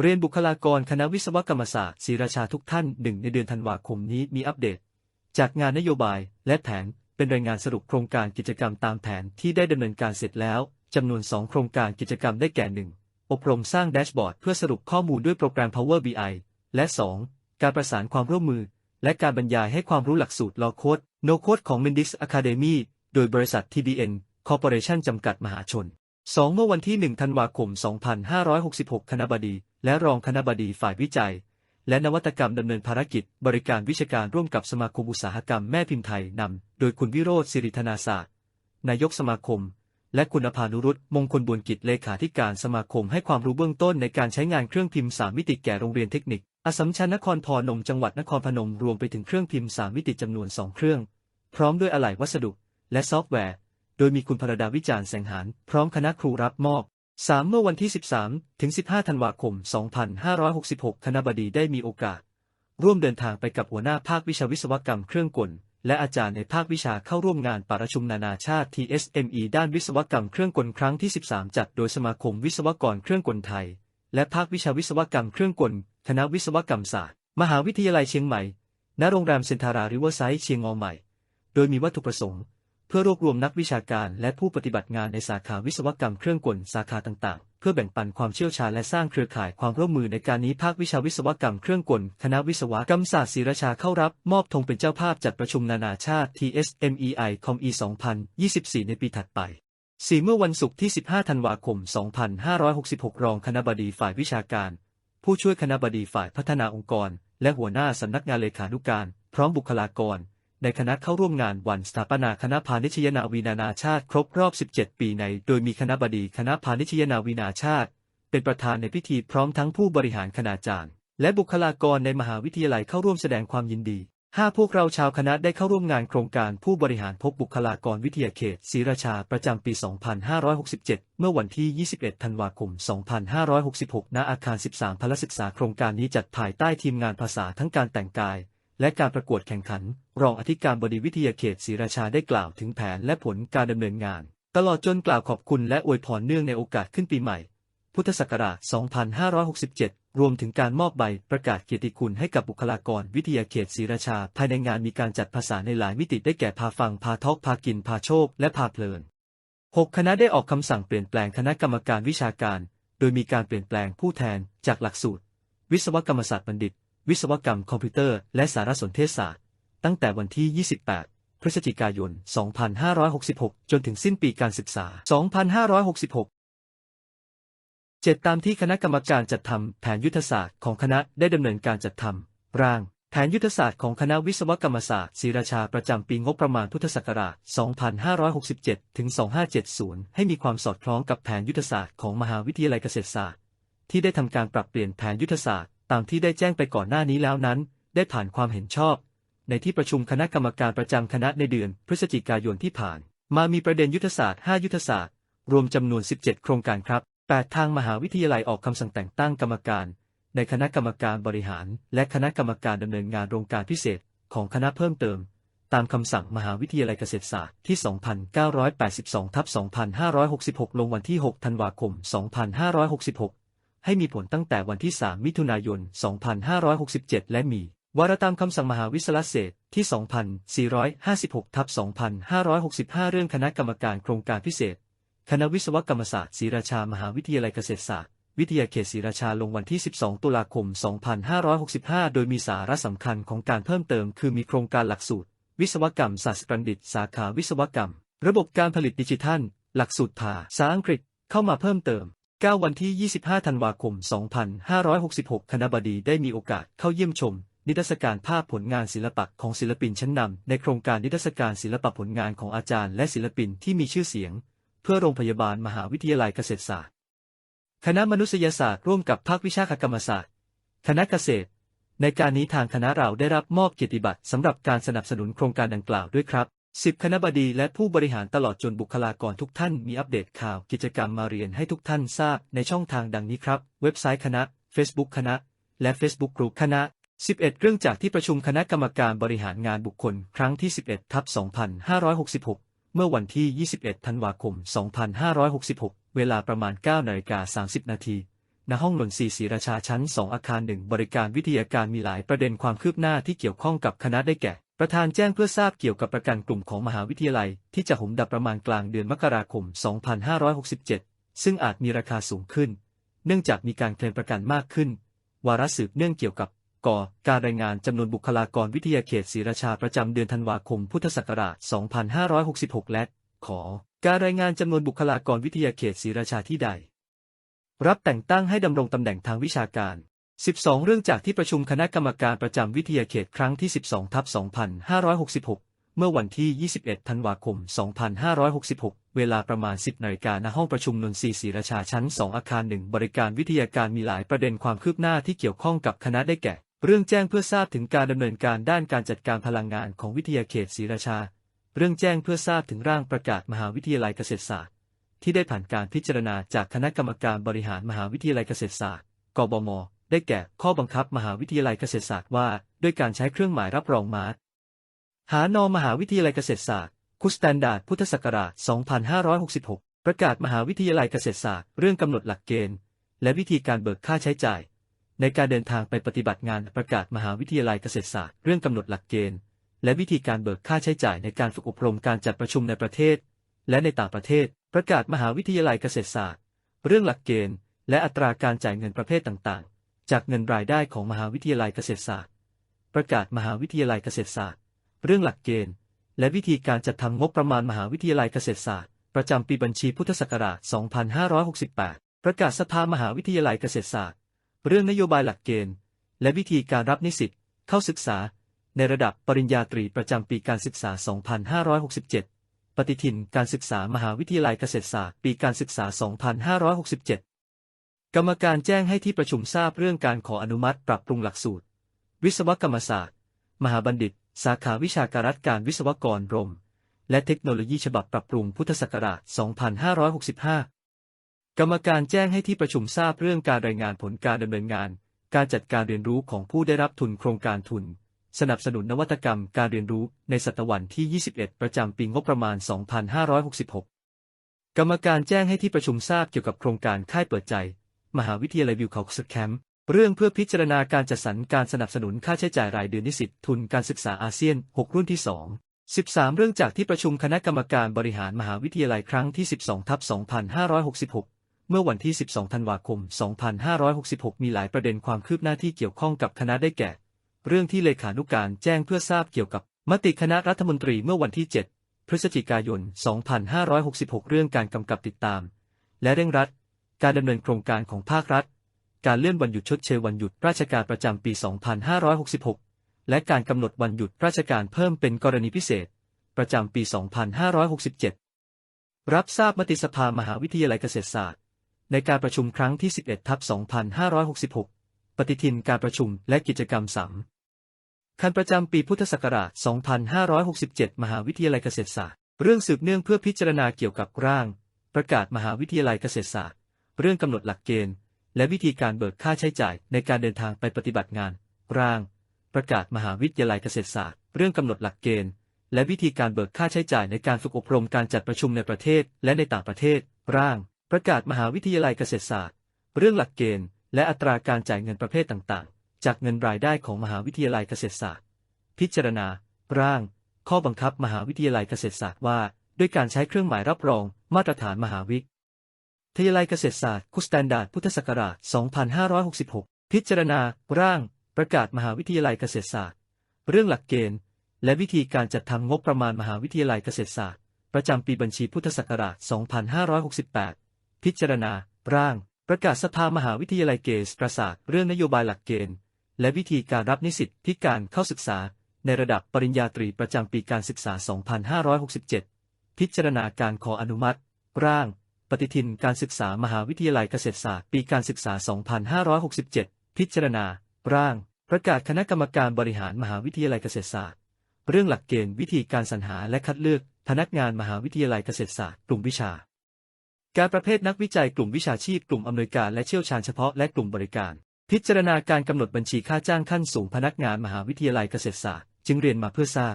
เรียนบุคลากรคณะวิศวกรรมศาสตร์ศรีราชาทุกท่านหนึ่งในเดือนธันวาคมนี้มีอัปเดต จากงานนโยบายและแผนเป็นรายงานสรุปโครงการกิจกรรมตามแผนที่ได้ดำเนินการเสร็จแล้วจำนวน 2 โครงการกิจกรรมได้แก่ 1. อบรมสร้างแดชบอร์ดเพื่อสรุปข้อมูลด้วยโปรแกรม Power BI และ 2. การประสานความร่วมมือ และการบรรยายให้ความรู้หลักสูตร Law Code No Code ของ Mendix Academy โดยบริษัท TBN Corporation จำกัดมหาชน 2. เมื่อวันที่ 1 ธันวาคม 2566 คณะบดี และรองคณะบดีฝ่ายวิจัย และนวัตกรรมดำเนินภารกิจ บริการวิชาการร่วมกับสมาคมอุตสาหกรรมแม่พิมพ์ไทยนำ โดยคุณวิโรธสิริธนาศาสตร์ นายกสมาคม และคุณอภานุรุตมงคลบุญกิจเลขาธิการสมาคมให้ความรู้เบื้องต้นในการใช้งานเครื่องพิมพ์ 3 มิติแก่โรงเรียนเทคนิค อสมชัญนครพนมจังหวัดนครพนมรวมไปถึงเครื่องพิมพ์ 3 มิติจำนวน 2 เครื่อง พร้อมด้วยอะไหล่วัสดุ และซอฟต์แวร์ โดยมีคุณพรดาวิจารณ์แสงหารพร้อมคณะครูรับมอบ 3 เมื่อวันที่ 13 ถึง 15 ธันวาคม 2566 คณะบดีได้มีโอกาส ร่วมเดินทางไปกับหัวหน้าภาควิชาวิศวกรรมเครื่องกล และอาจารย์ในภาควิชาเข้าร่วมงานประชุมนานาชาติ TSME ด้านวิศวกรรมเครื่องกลครั้งที่ 13 จัดโดยสมาคมวิศวกรเครื่องกลไทย และภาควิชาวิศวกรรมเครื่องกล คณะวิศวกรรมศาสตร์ มหาวิทยาลัยเชียงใหม่ ณ โรงแรมเซนทาราริเวอร์ไซด์เชียงงอใหม่ โดยมีวัตถุประสงค์ เพื่อรวบรวมนักวิชาการและผู้ปฏิบัติงานในสาขาวิศวกรรมเครื่องกลสาขาต่างๆ เพื่อแบ่งปันความเชี่ยวชาญและสร้างเครือข่ายความร่วมมือในการนี้ภาควิชาวิศวกรรมเครื่องกล คณะวิศวกรรมศาสตร์ศรีราชาเข้ารับ มอบธงเป็นเจ้าภาพจัดประชุมนานาชาติ TSMEI Com E 2024 ในปีถัดไป4เมื่อวันศุกร์ที่ 15 ธันวาคม 2566 รองคณบดีฝ่ายวิชาการ ผู้ช่วยคณบดีฝ่ายพัฒนาองค์กร และหัวหน้าสำนักงานเลขานุการ พร้อมบุคลากร ในคณะเข้าร่วมงานวันสถาปนาคณะพาณิชยนาวีนานาชาติ ครบรอบ 17 ปีใน โดยมีคณะบดีคณะพาณิชยนาวีนาชาติ เป็นประธานในพิธีพร้อมทั้งผู้บริหารคณาจารย์ และบุคลากรในมหาวิทยาลัยเข้าร่วมแสดงความยินดีห้าพวกเราชาวคณะได้เข้าร่วมงานโครงการผู้บริหารพบบุคลากรวิทยาเขตศรีราชาประจำปี 2567 เมื่อวันที่ 21 ธันวาคม 2566 ณ อาคาร 13 พลศึกษาโครงการนี้จัดภายใต้ทีมงานภาษาทั้งการแต่งกาย และการประกวดแข่งขัน รองอธิการบดีวิทยาเขตศรีราชาได้กล่าวถึงแผนและผลการดำเนินงาน ตลอดจนกล่าวขอบคุณและอวยพรเนื่องในโอกาสขึ้นปีใหม่ พุทธศักราช 2567 รวมถึงการมอบใบประกาศเกียรติคุณให้กับบุคลากรวิทยาเขตศรีราชา ภายในงานมีการจัดภาษาในหลายมิติได้แก่พาฟังพาทอกพากินพาโชค และพาเพลิน 6 คณะได้ออกคำสั่งเปลี่ยนแปลงคณะกรรมการวิชาการ โดยมีการเปลี่ยนแปลงผู้แทนจากหลักสูตร วิศวกรรมศาสตร์บัณฑิต วิศวกรรมคอมพิวเตอร์และสารสนเทศศาสตร์ ตั้งแต่วันที่ 28 พฤศจิกายน 2566 จนถึงสิ้นปีการศึกษา 2566 7 ตามที่คณะกรรมการจัดทำแผนยุทธศาสตร์ของคณะได้ดำเนินการจัดทำร่าง แผนยุทธศาสตร์ของคณะวิศวกรรมศาสตร์ศรีราชาประจำปีงบประมาณพุทธศักราช 2567 ถึง 2570 ให้มีความสอดคล้องกับแผนยุทธศาสตร์ของมหาวิทยาลัยเกษตรศาสตร์ ที่ได้ทำการปรับเปลี่ยนแผนยุทธศาสตร์ ตามที่ได้แจ้งไปก่อนหน้านี้แล้วนั้น ได้ผ่านความเห็นชอบ ในที่ประชุมคณะกรรมการประจำคณะในเดือนพฤศจิกายนที่ผ่าน มามีประเด็นยุทธศาสตร์ 5 ยุทธศาสตร์ รวมจำนวน 17 โครงการครับ 8 ทางมหาวิทยาลัยออกคำสั่งแต่งตั้งกรรมการ ในคณะกรรมการบริหาร และคณะกรรมการดำเนินงานโครงการพิเศษ ของคณะเพิ่มเติม ตามคำสั่งมหาวิทยาลัยเกษตรศาสตร์ที่ 2982ทับ2566 ลงวันที่ 6 ธันวาคม 2566 ให้มีผลตั้งแต่วันที่ 3 มิถุนายน 2567 และมีวาระตามคำสั่งมหาวิทยาลัยเศษที่ 2456ทับ2565 เรื่องคณะกรรมการโครงการพิเศษ คณะวิศวกรรมศาสตร์ศรีราชามหาวิทยาลัยเกษตรศาสตร์ วิทยาเขตศรีราชาลงวันที่ 12 ตุลาคม 2565 โดยมีสาระสำคัญของการเพิ่มเติม คือมีโครงการหลักสูตร วิศวกรรมศาสตร์บัณฑิต สาขาวิศวกรรม ระบบการผลิตดิจิทัล หลักสูตรภาษาอังกฤษ เข้ามาเพิ่มเติม 9 วันที่ 25 ธันวาคม 2566 คณะบดีได้มีโอกาสเข้าเยี่ยมชม นิทรรศการภาพผลงานศิลปะของศิลปินชั้นนำในโครงการนิทรรศการศิลปะผลงานของอาจารย์และศิลปินที่มีชื่อเสียง เพื่อโรงพยาบาลมหาวิทยาลัยเกษตรศาสตร์ คณะมนุษยศาสตร์ร่วมกับภาควิชาคกรรมศาสตร์ คณะเกษตร ในการนี้ทางคณะเราได้รับมอบเกียรติบัตรสำหรับการสนับสนุนโครงการดังกล่าวด้วยครับ 10คณะบดีและผู้บริหารตลอดจนบุคลากรทุกท่านมีอัปเดตข่าวกิจกรรมมาเรียนให้ทุกท่านทราบในช่องทางดังนี้ครับ เว็บไซต์คณะ Facebook คณะ และ Facebook Group คณะ 11 เรื่องจากที่ประชุมคณะกรรมการบริหารงานบุคคล ครั้งที่ 11ทับ2566 เมื่อวันที่ 21 ธันวาคม 2566 เวลาประมาณ9นาฬิกา30 นาทีณห้องนนทรีศรีราชาชั้น 2 อาคารหนึ่งบริการวิทยาการมีหลายประเด็นความคืบหน้าที่เกี่ยวข้องกับคณะได้แก่ ประธานแจ้งเพื่อทราบเกี่ยวกับประกันกลุ่มของมหาวิทยาลัย ที่จะหุมดับประมาณกลางเดือนมกราคม 2567 ซึ่งอาจมีราคาสูงขึ้น เนื่องจากมีการเคลมประกันมากขึ้น วาระสืบเนื่องเกี่ยวกับกการรายงานจำนวนบุคลากรวิทยาเขตศรีราชาประจำเดือนธันวาคมพุทธศักราช 2566 และ ขอ การรายงานจำนวนบุคลากรวิทยาเขตศรีราชาที่ใด รับแต่งตั้งให้ดำรงตำแหน่งทางวิชาการ 12 เรื่องจากที่ประชุมคณะกรรมการประจำวิทยาเขตครั้งที่ 12ทับ2566 เมื่อวันที่ 21 ธันวาคม 2566 เวลาประมาณ 10นาฬิกาณห้องประชุมนนทรีศรีราชาชั้น 2 อาคาร 1 บริการวิทยาการมีหลายประเด็นความคืบหน้าที่เกี่ยวข้องกับคณะได้แก่ เรื่องแจ้งเพื่อทราบถึงการดำเนินการด้านการจัดการพลังงานของวิทยาเขตศรีราชา เรื่องแจ้งเพื่อทราบถึงร่างประกาศมหาวิทยาลัยเกษตรศาสตร์ ที่ได้ผ่านการพิจารณาจากคณะกรรมการบริหารมหาวิทยาลัยเกษตรศาสตร์ กบม ได้แก่ข้อบังคับมหาวิทยาลัยเกษตรศาสตร์ว่า ด้วยการใช้เครื่องหมายรับรองมาร์กหานอมหาวิทยาลัยเกษตรศาสตร์ คุสแตนดาร์ดพุทธศักราช 2566 ประกาศมหาวิทยาลัยเกษตรศาสตร์เรื่องกำหนดหลักเกณฑ์ และวิธีการเบิกค่าใช้จ่าย ในการเดินทางไปปฏิบัติงานประกาศมหาวิทยาลัยเกษตรศาสตร์เรื่องกำหนดหลักเกณฑ์ และวิธีการเบิกค่าใช้จ่ายในการฝึกอบรมการจัดประชุมในประเทศ และในต่างประเทศ ประกาศมหาวิทยาลัยเกษตรศาสตร์ เรื่องหลักเกณฑ์ และอัตราการจ่ายเงินประเภทต่างๆ จากเงินรายได้ของมหาวิทยาลัยเกษตรศาสตร์ ประกาศมหาวิทยาลัยเกษตรศาสตร์ เรื่องหลักเกณฑ์ และวิธีการจัดทำงบประมาณมหาวิทยาลัยเกษตรศาสตร์ ประจำปีบัญชีพุทธศักราช 2568 ประกาศสภามหาวิทยาลัยเกษตรศาสตร์ เรื่องนโยบายหลักเกณฑ์ และวิธีการรับนิสิตเข้าศึกษา ในระดับปริญญาตรีประจำปีการศึกษา 2567 ปฏิทินการศึกษามหาวิทยาลัยเกษตรศาสตร์ ปีการศึกษา 2567 กรรมการแจ้งให้ที่ประชุมทราบเรื่องการขออนุมัติปรับปรุงหลักสูตร วิศวกรรมศาสตร์ มหาบัณฑิต สาขาวิชาการรัฐการวิศวกรรม และเทคโนโลยีฉบับปรับปรุงพุทธศักราช 2565 กรรมการแจ้งให้ที่ประชุมทราบเรื่องการรายงานผลการดำเนินงาน การจัดการเรียนรู้ของผู้ได้รับทุนโครงการทุน สนับสนุนนวัตกรรมการเรียนรู้ในศตวรรษที่ 21 ประจำปีงบประมาณ 2566 กรรมการแจ้งให้ที่ประชุมทราบเกี่ยวกับโครงการค่ายเปิดใจ มหาวิทยาลัยวิวเขาสุดแคมป์เรื่องเพื่อพิจารณาการจัดสรรการสนับสนุนค่าใช้จ่ายรายเดือนนิสิตทุนการศึกษาอาเซียน 6 รุ่นที่ 2 13 เรื่องจากที่ประชุมคณะกรรมการบริหารมหาวิทยาลัยครั้งที่ 12 ทับ 2566 เมื่อวันที่ 12 ธันวาคม 2566 มีหลายประเด็นความคืบหน้าที่เกี่ยวข้องกับคณะได้แก่ เรื่องที่เลขานุการแจ้งเพื่อทราบเกี่ยวกับมติคณะรัฐมนตรีเมื่อวันที่ 7 พฤศจิกายน 2566 เรื่องการกำกับติดตาม และเร่งรัด การดำเนินโครงการของภาครัฐ การเลื่อนวันหยุดชดเชยวันหยุดราชการประจำปี 2566 และการกำหนดวันหยุดราชการเพิ่มเป็นกรณีพิเศษ ประจำปี 2567 รับทราบมติสภามหาวิทยาลัยเกษตรศาสตร์ ในการประชุมครั้งที่ 11 ทับ 2566 ปฏิทินการประชุมและกิจกรรมสามคันประจำปีพุทธศักราช 2567 มหาวิทยาลัยเกษตรศาสตร์ เรื่องสืบเนื่องเพื่อพิจารณาเกี่ยวกับร่าง ประกาศมหาวิทยาลัยเกษตรศาสตร์ เรื่องกำหนดหลักเกณฑ์ และวิธีการเบิกค่าใช้จ่ายในการเดินทางไปปฏิบัติงาน ร่าง ประกาศมหาวิทยาลัยเกษตรศาสตร์ เรื่องกำหนดหลักเกณฑ์ และวิธีการเบิกค่าใช้จ่ายในการฝึกอบรมการจัดประชุมในประเทศและในต่างประเทศ ร่าง ประกาศมหาวิทยาลัยเกษตรศาสตร์ เรื่องหลักเกณฑ์ และอัตราการจ่ายเงินประเภทต่างๆ จากเงินรายได้ของมหาวิทยาลัยเกษตรศาสตร์ พิจารณา ร่าง ข้อบังคับมหาวิทยาลัยเกษตรศาสตร์ว่า ด้วยการใช้เครื่องหมายรับรอง มาตรฐานมหาวิท ทยาลัยเกษตรศาสตร์คุสแตนดาร์ดพุทธศักราช 2566 พิจารณา ร่าง ประกาศมหาวิทยาลัยเกษตรศาสตร์ เรื่องหลักเกณฑ์ และวิธีการจัดทำงบประมาณมหาวิทยาลัยเกษตรศาสตร์ ประจำปีบัญชีพุทธศักราช 2568 พิจารณา ร่าง ประกาศสภามหาวิทยาลัยเกษตรศาสตร์เรื่องนโยบายหลักเกณฑ์ และวิธีการรับนิสิตที่การเข้าศึกษา ในระดับปริญญาตรีประจำปีการศึกษา 2567 พิจารณาการขออนุมัติ ร่าง ปฏิทินการศึกษามหาวิทยาลัยเกษตรศาสตร์ ปีการศึกษา 2567 พิจารณา ร่าง ประกาศคณะกรรมการบริหารมหาวิทยาลัยเกษตรศาสตร์ เรื่องหลักเกณฑ์วิธีการสรรหาและคัดเลือกพนักงานมหาวิทยาลัยเกษตรศาสตร์ กลุ่มวิชา การประเภทนักวิจัยกลุ่มวิชาชีพกลุ่มอำนวยการและเชี่ยวชาญเฉพาะและกลุ่มบริการ พิจารณาการกำหนดบัญชีค่าจ้างขั้นสูงพนักงานมหาวิทยาลัยเกษตรศาสตร์ จึงเรียนมาเพื่อทราบ